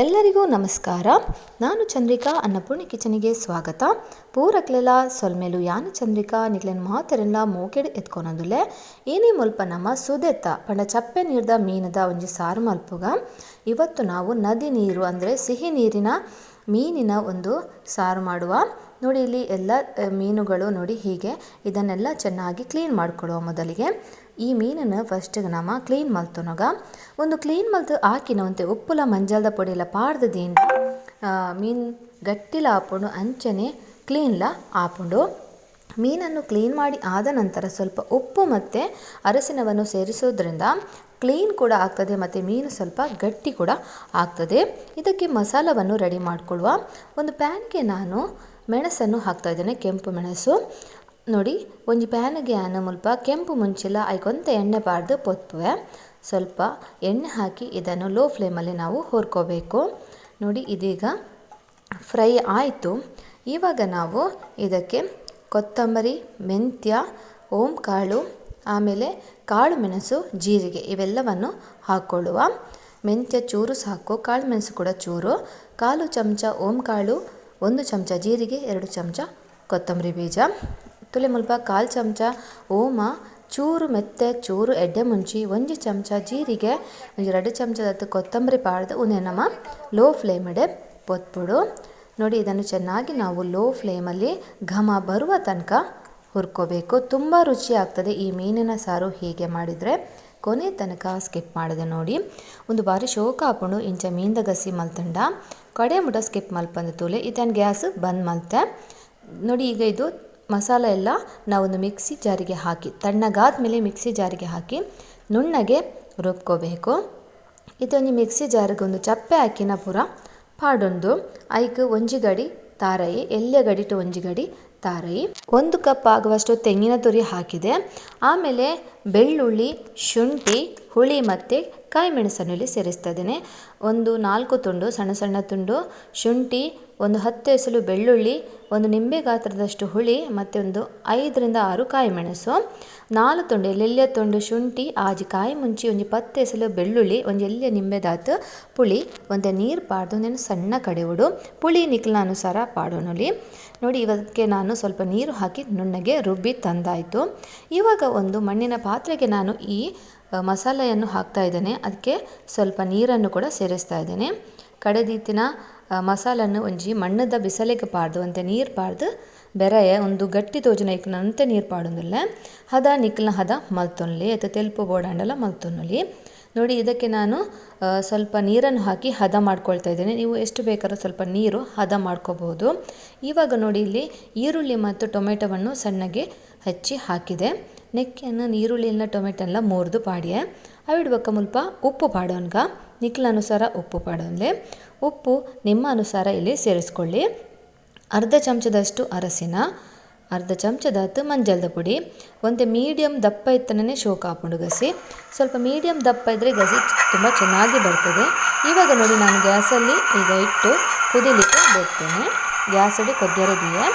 ಎಲ್ಲರಿಗೂ ನಮಸ್ಕಾರ. ನಾನು ಚಂದ್ರಿಕಾ ಅನ್ನಪೂರ್ಣಿ ಕಿಚನಿಗೆ ಸ್ವಾಗತ. ಪೂರಕ್ಲೆಲ್ಲ ಸೊಲ್ಮೇಲು, ಯಾನು ಚಂದ್ರಿಕಾ, ನಿಕ್ಲೆನ್ ಮಾತೆರೆಲ್ಲ ಮೋಕೆಡ್ ಎತ್ಕೊನೊಂದುಲೆ ಏನೇ ಮುಲ್ಪ ನಮ್ಮ ಸುದೆತ್ತ, ಪಂಡ ಚಪ್ಪೆ ನೀರ್ದ ಮೀನದ ಒಂಜಿ ಸಾರು ಮಲ್ಪುಗ. ಇವತ್ತು ನಾವು ನದಿ ನೀರು ಅಂದರೆ ಸಿಹಿ ನೀರಿನ ಮೀನಿನ ಒಂದು ಸಾರು ಮಾಡುವ. ನೋಡಿ ಇಲ್ಲಿ ಎಲ್ಲ ಮೀನುಗಳು ನೋಡಿ ಹೀಗೆ ಇದನ್ನೆಲ್ಲ ಚೆನ್ನಾಗಿ ಕ್ಲೀನ್ ಮಾಡ್ಕೊಳ್ಳುವ ಮೊದಲಿಗೆ. ಈ ಮೀನನ್ನು ಫಸ್ಟಿಗೆ ನಮ್ಮ ಕ್ಲೀನ್ ಮಲ್ತೊನಗ ಒಂದು ಕ್ಲೀನ್ ಮಲ್ತು ಹಾಕಿನ ಒಂದು ಉಪ್ಪುಲ ಮಂಜಲ್ದ ಪೊಡಿಲ ಪಾಡ್ದದಿಂದ ಮೀನು ಗಟ್ಟಿಲ ಹಾಕೊಂಡು ಅಂಚನೆ ಕ್ಲೀನ್ಲ ಹಾಕೊಂಡು ಮೀನನ್ನು ಕ್ಲೀನ್ ಮಾಡಿ ಆದ ನಂತರ ಸ್ವಲ್ಪ ಉಪ್ಪು ಮತ್ತು ಅರಸಿನವನ್ನು ಸೇರಿಸೋದ್ರಿಂದ ಕ್ಲೀನ್ ಕೂಡ ಆಗ್ತದೆ ಮತ್ತು ಮೀನು ಸ್ವಲ್ಪ ಗಟ್ಟಿ ಕೂಡ ಆಗ್ತದೆ. ಇದಕ್ಕೆ ಮಸಾಲವನ್ನು ರೆಡಿ ಮಾಡಿಕೊಳ್ಳುವ. ಒಂದು ಪ್ಯಾನ್ಗೆ ನಾನು ಮೆಣಸನ್ನು ಹಾಕ್ತಾ ಇದ್ದೇನೆ, ಕೆಂಪು ಮೆಣಸು. ನೋಡಿ, ಒಂದು ಪ್ಯಾನ್ಗೆ ನಾನು ಮುಲ್ಪ ಕೆಂಪು ಮುಂಚೆಲ್ಲ ಐಕೊಂತ ಎಣ್ಣೆ ಬಾರ್ದು ಪೊತ್ಪುವೆ. ಸ್ವಲ್ಪ ಎಣ್ಣೆ ಹಾಕಿ ಇದನ್ನು ಲೋ ಫ್ಲೇಮಲ್ಲಿ ನಾವು ಹುರ್ಕೋಬೇಕು. ನೋಡಿ, ಇದೀಗ ಫ್ರೈ ಆಯಿತು. ಇವಾಗ ನಾವು ಇದಕ್ಕೆ ಕೊತ್ತಂಬರಿ, ಮೆಂತ್ಯ ಓಂ ಕಾಳು ಆಮೇಲೆ ಕಾಳು ಮೆಣಸು, ಜೀರಿಗೆ ಇವೆಲ್ಲವನ್ನು ಹಾಕ್ಕೊಳ್ಳುವ ಮೆಂತ್ಯ ಚೂರು ಸಾಕು, ಕಾಳು ಮೆಣಸು ಕೂಡ ಚೂರು. ಕಾಲು ಚಮಚ ಓಂ ಕಾಳು ಒಂದು ಚಮಚ ಜೀರಿಗೆ, ಎರಡು ಚಮಚ ಕೊತ್ತಂಬರಿ ಬೀಜ. ತುಲೆ ಮುಲ್ಪ, ಕಾಲು ಚಮಚ ಓಮ, ಚೂರು ಮೆತ್ತೆ, ಚೂರು ಎಡ್ಡೆ ಮುಂಚಿ ಒಂಜಿ ಚಮಚ ಜೀರಿಗೆ, ಎರಡು ಚಮಚದತ್ತು ಕೊತ್ತಂಬರಿ ಪಾಡ್ದು ಉನೆ ನಮ್ಮ ಲೋ ಫ್ಲೇಮಡೆ ಪೊತ್ಬಿಡು ನೋಡಿ, ಇದನ್ನು ಚೆನ್ನಾಗಿ ನಾವು ಲೋ ಫ್ಲೇಮಲ್ಲಿ ಘಮ ಬರುವ ತನಕ ಹುರ್ಕೋಬೇಕು. ತುಂಬ ರುಚಿ ಆಗ್ತದೆ. ಈ ಮೀನಿನ ಸಾರು ಹೀಗೆ ಮಾಡಿದರೆ ಕೊನೆ ತನಕ ಸ್ಕಿಪ್ ಮಾಡಿದೆ ನೋಡಿ. ಒಂದು ಬಾರಿ ಶೋಕ ಹಾಕೊಂಡು ಇಂಚ ಮೀನ್ದ ಗಸಿ ಮಲ್ತಂಡ ಕಡೆ ಮುಟ ಸ್ಕಿಪ್ ಮಲ್ಪಂದ ತೂಲೆ ಇದನ್ನು ಗ್ಯಾಸ್ ಬಂದ್ ಮಲ್ತೆ. ನೋಡಿ ಈಗ ಇದು ಮಸಾಲ ಎಲ್ಲ ನಾವೊಂದು ಮಿಕ್ಸಿ ಜಾರಿಗೆ ಹಾಕಿ ತಣ್ಣಗಾದ ಮೇಲೆ ಮಿಕ್ಸಿ ಜಾರಿಗೆ ಹಾಕಿ ನುಣ್ಣಗೆ ರುಬ್ಕೋಬೇಕು. ಇದೊಂದು ಮಿಕ್ಸಿ ಜಾರಿಗೆ ಒಂದು ಚಪ್ಪೆ ಹಾಕಿನ ಪೂರ, ಪಾಡೊಂದು ಐಕ್ ಒಂಜಿ ಗಡಿ ತಾರೈ ಎಲ್ಯ ಗಡಿ ಟು ಒಂಜಿ ಗಡಿ ತಾರೈ ಒಂದು ಕಪ್ ಆಗುವಷ್ಟು ತೆಂಗಿನ ತುರಿ ಹಾಕಿದೆ. ಆಮೇಲೆ ಬೆಳ್ಳುಳ್ಳಿ, ಶುಂಠಿ, ಹುಳಿ ಮತ್ತು ಕಾಯಿ ಮೆಣಸನ್ನು ಇಲ್ಲಿ ಸೇರಿಸ್ತಾ ಇದ್ದೇನೆ ಒಂದು ನಾಲ್ಕು ತುಂಡು ಸಣ್ಣ ಸಣ್ಣ ತುಂಡು, ಶುಂಠಿ, ಒಂದು ಹತ್ತು ಎಸಲು ಬೆಳ್ಳುಳ್ಳಿ, ಒಂದು ನಿಂಬೆ ಗಾತ್ರದಷ್ಟು ಹುಳಿ ಮತ್ತು ಒಂದು ಐದರಿಂದ ಆರು ಕಾಯಿ ಮೆಣಸು ನಾಲ್ಕು ತುಂಡು ಎಲ್ಲೆಲ್ಲ ತುಂಡು, ಶುಂಠಿ, ಆಜಿ ಕಾಯಿ ಮುಂಚಿ ಒಂದು ಪತ್ತು ಎಸಲು ಬೆಳ್ಳುಳ್ಳಿ, ಒಂದು ಎಲ್ಲೆ ನಿಂಬೆದಾತು ಪುಳಿ, ಒಂದು ನೀರು ಪಾಡ್ದು, ಒಂದು ಸಣ್ಣ ಕಡೆವುಡು ಪುಳಿ ನಿಕ್ಲ ಅನುಸಾರ ಪಾಡೋಣಲಿ. ನೋಡಿ ಇವಕ್ಕೆ ನಾನು ಸ್ವಲ್ಪ ನೀರು ಹಾಕಿ ನುಣ್ಣಗೆ ರುಬ್ಬಿ ತಂದಾಯಿತು. ಇವಾಗ ಒಂದು ಮಣ್ಣಿನ ಪಾತ್ರೆಗೆ ನಾನು ಈ ಮಸಾಲೆಯನ್ನು ಹಾಕ್ತಾ ಇದ್ದೇನೆ. ಅದಕ್ಕೆ ಸ್ವಲ್ಪ ನೀರನ್ನು ಕೂಡ ಸೇರಿಸ್ತಾ ಇದ್ದೇನೆ. ಕಡೆದೀತಿನ ಮಸಾಲನ್ನು ಒಂಜಿ ಮಣ್ಣದ ಬಿಸಲಿಗೆ ಪಾಡ್ದು ಅಂತೆ ನೀರು ಪಾಡ್ದು, ಬೆರೆಯ ಒಂದು ಗಟ್ಟಿ ತೋಜನ ಇಕ್ಕನಂತೆ ನೀರು ಪಾಡೋದಿಲ್ಲ. ಹದ ನಿಕ್ಲ ಹದ ಮಲ್ತೊನ್ಲಿ ಅಥವಾ ತೆಲುಪು ಬೋಡಾಂಡಲ ಮಲ್ತೊನ್ನಲಿ. ನೋಡಿ, ಇದಕ್ಕೆ ನಾನು ಸ್ವಲ್ಪ ನೀರನ್ನು ಹಾಕಿ ಹದ ಮಾಡ್ಕೊಳ್ತಾ ಇದ್ದೇನೆ. ನೀವು ಎಷ್ಟು ಬೇಕಾದ್ರೂ ಸ್ವಲ್ಪ ನೀರು ಹದ ಮಾಡ್ಕೋಬೋದು. ಇವಾಗ ನೋಡಿ, ಇಲ್ಲಿ ಈರುಳ್ಳಿ ಮತ್ತು ಟೊಮೆಟೊವನ್ನು ಸಣ್ಣಗೆ ಹಚ್ಚಿ ಹಾಕಿದೆ. ನೆಕ್ಕೆಯನ್ನು ಈರುಳ್ಳಿನ ಟೊಮೆಟೊ ಎಲ್ಲ ಮುರಿದು ಪಾಡಿಯೆ. ಅವಿಡ್ಬೇಕ ಮುಲ್ಪ ಉಪ್ಪು ಪಾಡೋನ್ಗ. ಅನುಸಾರ ಉಪ್ಪು ಪಾಡೋನ್ಲೆ. ಉಪ್ಪು ನಿಮ್ಮ ಅನುಸಾರ ಇಲ್ಲಿ ಸೇರಿಸ್ಕೊಳ್ಳಿ. ಅರ್ಧ ಚಮಚದಷ್ಟು ಅರಸಿನ, ಅರ್ಧ ಚಮಚದತ್ತು ಮಂಜಲ್ದ ಪುಡಿ. ಒಂದು ಮೀಡಿಯಮ್ ದಪ್ಪ ಇತ್ತನೇ ಶೋಕ ಹಾಕೊಂಡು ಗಸಿ. ಸ್ವಲ್ಪ ಮೀಡಿಯಮ್ ದಪ್ಪ ಇದ್ದರೆ ಗಸಿ ತುಂಬ ಚೆನ್ನಾಗಿ ಬರ್ತದೆ. ಇವಾಗ ನೋಡಿ ನಾನು ಗ್ಯಾಸಲ್ಲಿ ಈಗ ಇಟ್ಟು ಕುದಿಲಿಕ್ಕೆ ಬರ್ತೇನೆ ಗ್ಯಾಸ್ ಅಡಿ ಕೊದ್ದಿರದಿಯೇ.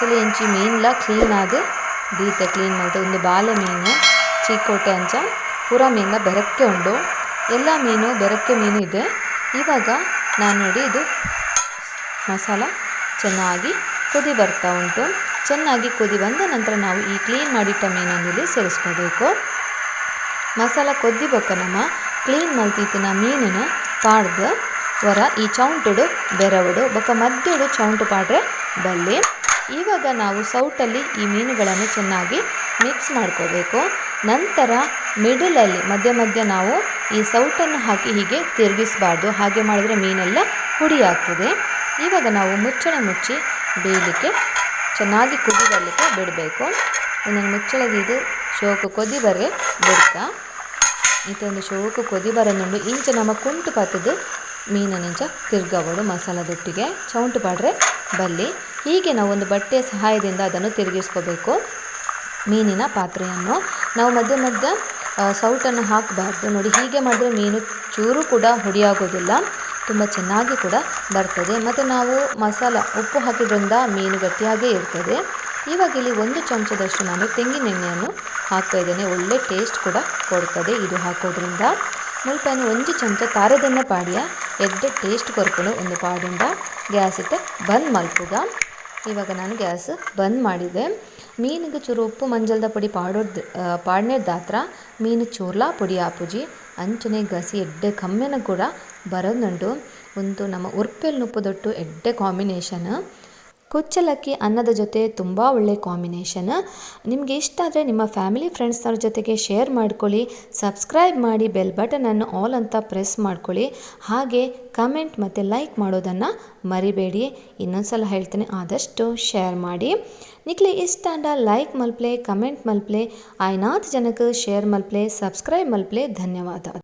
ತುಲಿ ಎಂಚಿ ಮೀನ್ಲ ಕ್ಲೀನಾಗಿ ದೀತೆ ಕ್ಲೀನ್ ಮಾಡಿದೆ. ಒಂದು ಬಾಲೆ ಮೀನು, ಚೀಕೋಟೆ ಅಂಚ, ಪೂರ ಮೀನ ಬೆರಕ್ಕೆ ಉಂಡು. ಎಲ್ಲ ಮೀನು ಬೆರಕ್ಕೆ ಮೀನು ಇದೆ. ಇವಾಗ ನಾನು ನೋಡಿ ಇದು ಮಸಾಲ ಚೆನ್ನಾಗಿ ಕುದಿ ಬರ್ತಾ ಉಂಟು. ಚೆನ್ನಾಗಿ ಕುದಿ ಬಂದ ನಂತರ ನಾವು ಈ ಕ್ಲೀನ್ ಮಾಡಿಟ್ಟ ಮೀನನ್ನು ಇಲ್ಲಿ ಸೇರಿಸ್ಕೋಬೇಕು. ಮಸಾಲ ಕೊದ್ದಿಬೇಕ ನಮ್ಮ ಕ್ಲೀನ್ ಮಲ್ತಿತ್ತಿನ ಮೀನಿನ ಪಾಡ್ದು, ವರ ಈ ಚೌಂಟುಡು, ಬೆರವಡು, ಬೊಕ್ಕ ಮಧ್ಯಡು ಚೌಂಟು ಪಾಡ್ರೆ ಬಲ್ಲಿ. ಇವಾಗ ನಾವು ಸೌಟಲ್ಲಿ ಈ ಮೀನುಗಳನ್ನು ಚೆನ್ನಾಗಿ ಮಿಕ್ಸ್ ಮಾಡ್ಕೋಬೇಕು. ನಂತರ ಮಿಡಲಲ್ಲಿ ಮಧ್ಯ ಮಧ್ಯ ನಾವು ಈ ಸೌಟನ್ನು ಹಾಕಿ ಹೀಗೆ ತಿರುಗಿಸಬಾರ್ದು. ಹಾಗೆ ಮಾಡಿದರೆ ಮೀನೆಲ್ಲ ಹುಡಿ ಆಗ್ತದೆ. ಇವಾಗ ನಾವು ಮುಚ್ಚಳ ಮುಚ್ಚಿ ಬೇಯಲಿಕ್ಕೆ ಚೆನ್ನಾಗಿ ಕುದಿ ಬರಲಿಕ್ಕೆ ಬಿಡಬೇಕು. ಒಂದೊಂದು ಮುಚ್ಚಳದಿದ್ದು ಶೋಕು ಕೊದಿ ಬರೆ ಬಿಡ್ತಾ ಇದೊಂದು ಶೋಕು ಕೊದಿ ಬರೋದು ಇಂಚ ನಮ್ಮ ಕುಂಟು ಪಾತದ್ದು ಮೀನನಿಂಚ ಮಸಾಲ ಮಸಾಲದೊಟ್ಟಿಗೆ ಚೌಂಟು ಪಾಡ್ರೆ ಬಲ್ಲಿ. ಹೀಗೆ ನಾವು ಒಂದು ಬಟ್ಟೆಯ ಸಹಾಯದಿಂದ ಅದನ್ನು ತಿರುಗಿಸ್ಕೋಬೇಕು. ಮೀನಿನ ಪಾತ್ರೆಯನ್ನು. ನಾವು ಮಧ್ಯ ಮಧ್ಯ ಸೌಟನ್ನು ಹಾಕಬಾರ್ದು. ನೋಡಿ, ಹೀಗೆ ಮಾಡಿದ್ರೆ ಮೀನು ಚೂರು ಕೂಡ ಹುಡಿಯಾಗೋದಿಲ್ಲ ತುಂಬ ಚೆನ್ನಾಗಿ ಕೂಡ ಬರ್ತದೆ. ಮತ್ತು ನಾವು ಮಸಾಲ, ಉಪ್ಪು ಹಾಕಿದ್ರಿಂದ ಮೀನು ಗಟ್ಟಿಯಾಗೇ ಇರ್ತದೆ. ಇವಾಗ ಇಲ್ಲಿ ಒಂದು ಚಮಚದಷ್ಟು ನಾನು ತೆಂಗಿನ ಎಣ್ಣೆಯನ್ನು ಹಾಕ್ತಾ ಇದ್ದೇನೆ. ಒಳ್ಳೆ ಟೇಸ್ಟ್ ಕೂಡ ಕೊಡ್ತದೆ ಇದು ಹಾಕೋದ್ರಿಂದ. ಮುಲ್ಪನು ಒಂದು ಚಮಚ ತಾರದನ್ನ ಪಾಡಿಯ ಎಡ್ಡೆ ಟೇಸ್ಟ್ ಕೊರ್ಕೊಂಡು ಒಂದು ಪಾಡಿಂದ ಗ್ಯಾಸ್ ಇಟ್ಟು ಬಂದ್ ಮಲ್ಪುಗ. ಇವಾಗ ನಾನು ಗ್ಯಾಸ್ ಬಂದ್ ಮಾಡಿದೆ. ಮೀನಿಗೆ ಚೂರು ಉಪ್ಪು, ಮಂಜಲ್ದ ಪುಡಿ ಪಾಡೋದು ಪಾಡ್ನೇದಾತ್ರ ಮೀನು ಚೂರ್ಲಾ, ಪುಡಿ ಆಪುಜಿ, ಅಂಚನೆ, ಗಸಿ, ಎಡ್ಡೆ ಕಮ್ಮೆನ ಕೂಡ ಬರೋದುಂಟು ಒಂದು ನಮ್ಮ ಉರ್ಪೆಲ್ ನುಪ್ಪುದೊಟ್ಟು ಎಡ್ಡೆ ಕಾಂಬಿನೇಷನ್. ಕುಚ್ಚಲಕ್ಕಿ ಅನ್ನದ ಜೊತೆ ತುಂಬ ಒಳ್ಳೆ ಕಾಂಬಿನೇಷನ್ ನಿಮಗೆ ಇಷ್ಟ ಆದರೆ ನಿಮ್ಮ ಫ್ಯಾಮಿಲಿ ಫ್ರೆಂಡ್ಸ್ನವ್ರ ಜೊತೆಗೆ ಶೇರ್ ಮಾಡ್ಕೊಳ್ಳಿ ಸಬ್ಸ್ಕ್ರೈಬ್ ಮಾಡಿ ಬೆಲ್ ಬಟನನ್ನು ಆಲ್ ಅಂತ ಪ್ರೆಸ್ ಮಾಡ್ಕೊಳ್ಳಿ. ಹಾಗೆ ಕಮೆಂಟ್ ಮತ್ತು ಲೈಕ್ ಮಾಡೋದನ್ನು ಮರಿಬೇಡಿ. ಇನ್ನೊಂದು ಸಲ ಹೇಳ್ತೇನೆ, ಆದಷ್ಟು ಶೇರ್ ಮಾಡಿ. ನಿಕ್ಲೆ ಇಷ್ಟ ಅಂಡ ಲೈಕ್ ಮಲ್ಪ್ಲೆ ಕಮೆಂಟ್ ಮಲ್ಪ್ಲೆ ಐನಾಥ್ ಜನಕ್ಕೆ ಶೇರ್ ಮಲ್ಪ್ಲೆ ಸಬ್ಸ್ಕ್ರೈಬ್ ಮಲ್ಪ್ಲೆ, ಧನ್ಯವಾದ.